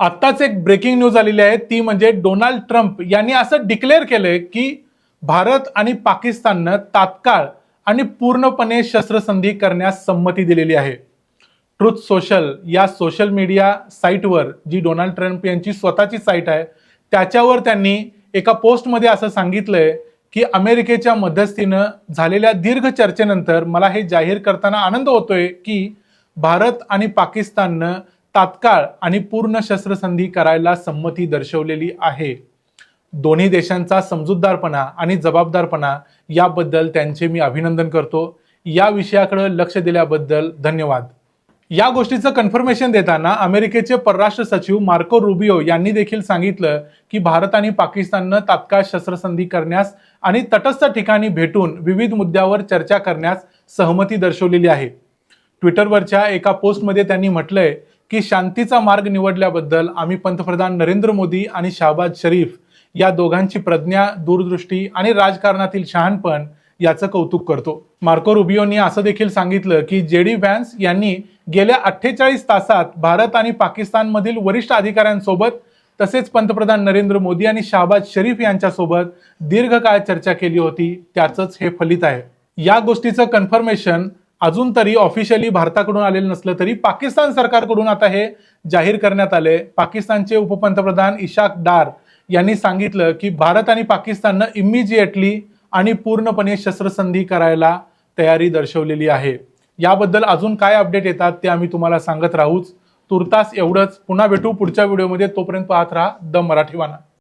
आत्ताच एक breaking news आलेली आहे. ती म्हणजे डोनाल्ड ट्रम्प यांनी असं डिक्लेअर केलंय की भारत आणि पाकिस्ताननं तात्काळ आणि पूर्णपणे शस्त्रसंधी करण्यास संमती दिलेली आहे. ट्रुथ सोशल या सोशल मीडिया साईटवर जी डोनाल्ड ट्रम्प यांची स्वतःची साईट आहे त्याच्यावर त्यांनी एका पोस्टमध्ये असं सांगितलंय की अमेरिकेच्या मध्यस्थीनं झालेल्या दीर्घ चर्चेनंतर मला हे जाहीर करताना आनंद होतोय की भारत आणि पाकिस्ताननं तात्काळ आणि पूर्ण शस्त्रसंधी करायला संमती दर्शवलेली आहे. दोन्ही देशांचा समजूतदारपणा आणि जबाबदारपणा याबद्दल त्यांचे मी अभिनंदन करतो. या विषयाकडे लक्ष दिल्याबद्दल धन्यवाद. या गोष्टीचं कन्फर्मेशन देताना अमेरिकेचे परराष्ट्र सचिव मार्को रुबिओ यांनी देखील सांगितलं की भारत आणि पाकिस्ताननं तात्काळ शस्त्रसंधी करण्यास आणि तटस्थ ठिकाणी भेटून विविध मुद्द्यावर चर्चा करण्यास सहमती दर्शवलेली आहे. ट्विटरवरच्या एका पोस्टमध्ये त्यांनी म्हटलंय की शांतीचा मार्ग निवडल्याबद्दल आम्ही पंतप्रधान नरेंद्र मोदी आणि शाहबाज शरीफ या दोघांची प्रज्ञा दूरदृष्टी आणि राजकारणातील शहाणपण याचं कौतुक करतो. मार्को रुबिओनी असं देखील सांगितलं की जे डी व्हॅन्स यांनी गेल्या अठ्ठेचाळीस तासात भारत आणि पाकिस्तानमधील वरिष्ठ अधिकाऱ्यांसोबत तसेच पंतप्रधान नरेंद्र मोदी आणि शाहबाज शरीफ यांच्यासोबत दीर्घकाळ चर्चा केली होती. त्याचंच हे फलित आहे. या गोष्टीचं कन्फर्मेशन अजून तरी ऑफिशियली भारताकडून आलेलं नसलं तरी पाकिस्तान सरकारकडून आता हे जाहीर करण्यात आले. पाकिस्तानचे उपपंतप्रधान इशाक डार यांनी सांगितलं की भारत आणि पाकिस्ताननं इमिजिएटली आणि पूर्णपणे शस्त्रसंधी करायला तयारी दर्शवलेली आहे. याबद्दल अजून काय अपडेट येतात ते आम्ही तुम्हाला सांगत राहूच. तुर्तास एवढंच. पुन्हा भेटू पुढच्या व्हिडिओमध्ये तोपर्यंत पाहत राहा द मराठीवाना